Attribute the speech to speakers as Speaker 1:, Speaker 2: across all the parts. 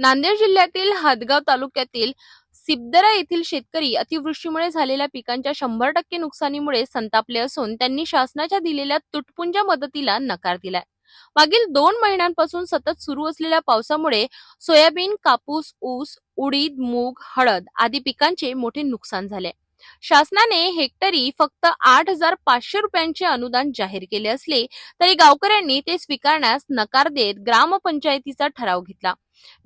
Speaker 1: नांदेड जिल्ह्यातील हदगाव तालुक्यातील सिबदरा येथील शेतकरी अतिवृष्टीमुळे झालेल्या पिकांच्या शंभर टक्के नुकसानीमुळे संतापले असून त्यांनी शासनाच्या दिलेल्या तुटपुंज मदतीला नकार दिलाय. मागील दोन महिन्यांपासून सतत सुरू असलेल्या पावसामुळे सोयाबीन कापूस ऊस उडीद मूग हळद आदी पिकांचे मोठे नुकसान झाले. शासनाने हेक्टरी फक्त आठ हजार पाचशे रुपयांचे अनुदान जाहीर केले असले तरी गावकऱ्यांनी ते स्वीकारण्यास नकार देत ग्रामपंचायतीचा ठराव घेतला.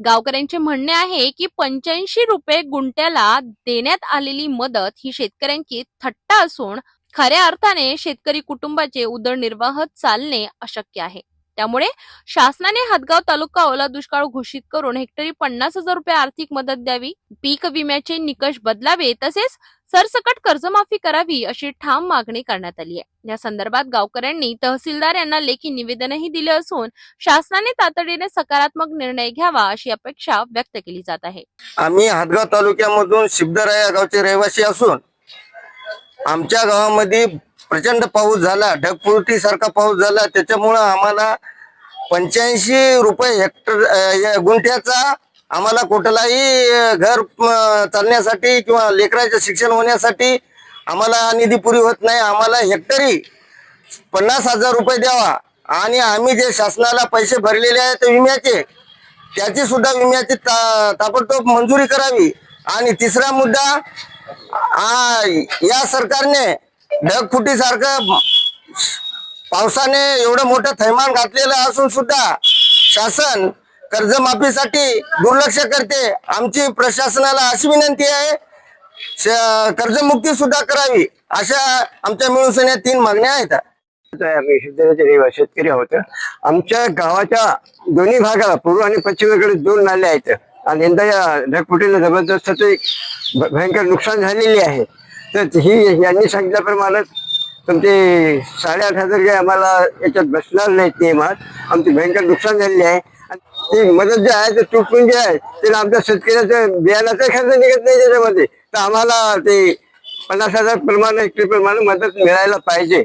Speaker 1: गावकऱ्यांचे म्हणणे आहे की पंच्याऐंशी रुपये गुंट्याला देण्यात आलेली मदत ही शेतकऱ्यांची थट्टा असून खऱ्या अर्थाने शेतकरी कुटुंबाचे उदरनिर्वाह चालणे अशक्य आहे. त्यामुळे शासनाने हदगाव तालुका ओला दुष्काळ घोषित करून हेक्टरी पन्नास हजार रुपये आर्थिक मदत द्यावी पीक विम्याचे निकष बदलावे तसेच सरसकट कर्जमाफी करावी अशी ठाम मागणी करण्यात आली आहे. या संदर्भात गावकऱ्यांनी तहसीलदार यांना लेखी निवेदनही दिले असून शासनाने तातडीने सकारात्मक निर्णय घ्यावा अशी अपेक्षा व्यक्त केली जात आहे.
Speaker 2: आम्ही हातगाव तालुक्यामधून शिबदरा या गावचे रहिवासी असून आमच्या गावामध्ये प्रचंड पाऊस झाला ढगफुटी सारखा पाऊस झाला. त्याच्यामुळं आम्हाला पंच्याऐंशी रुपये हेक्टर गुंठ्याचा आम्हाला कुठलाही घर चालण्यासाठी किंवा लेकराचं शिक्षण होण्यासाठी आम्हाला निधी पुरी होत नाही. आम्हाला हेक्टरी पन्नास हजार रुपये द्यावा. आणि आम्ही जे शासनाला पैसे भरलेले आहेत विम्याचे त्याची सुद्धा विम्याची ता ताबडतोब मंजुरी करावी. आणि तिसरा मुद्दा आ, या सरकारने ढगफुटीसारखं पावसाने एवढं मोठं थैमान घातलेलं असून सुद्धा शासन कर्जमाफीसाठी दुर्लक्ष करते. आमची प्रशासनाला अशी विनंती आहे श- कर्जमुक्ती सुद्धा करावी अशा आमच्या मिळून या तीन मागण्या आहेत.
Speaker 3: आम्ही शेतकरी आहोत. आमच्या गावाच्या दोन्ही भागाला पूर्व आणि पश्चिमेकडे दोन नाले आहेत. आणि यंदा या ढगफुटीला जबरदस्त भयंकर नुकसान झालेली आहे. तर ही यांनी सांगितल्याप्रमाणे तुमचे साडेआठ हजार आम्हाला याच्यात बसणार नाहीत नियमात. आमची भयंकर नुकसान झालेली आहे. ती मदत जी आहे ते तुटून जे आहे त्याला आमच्या शेतकऱ्याचं बियाण्याचा खर्च निघत नाही त्याच्यामध्ये. तर आम्हाला ते पन्नास हजार प्रमाणे हेक्टरी प्रमाणे मदत मिळायला पाहिजे.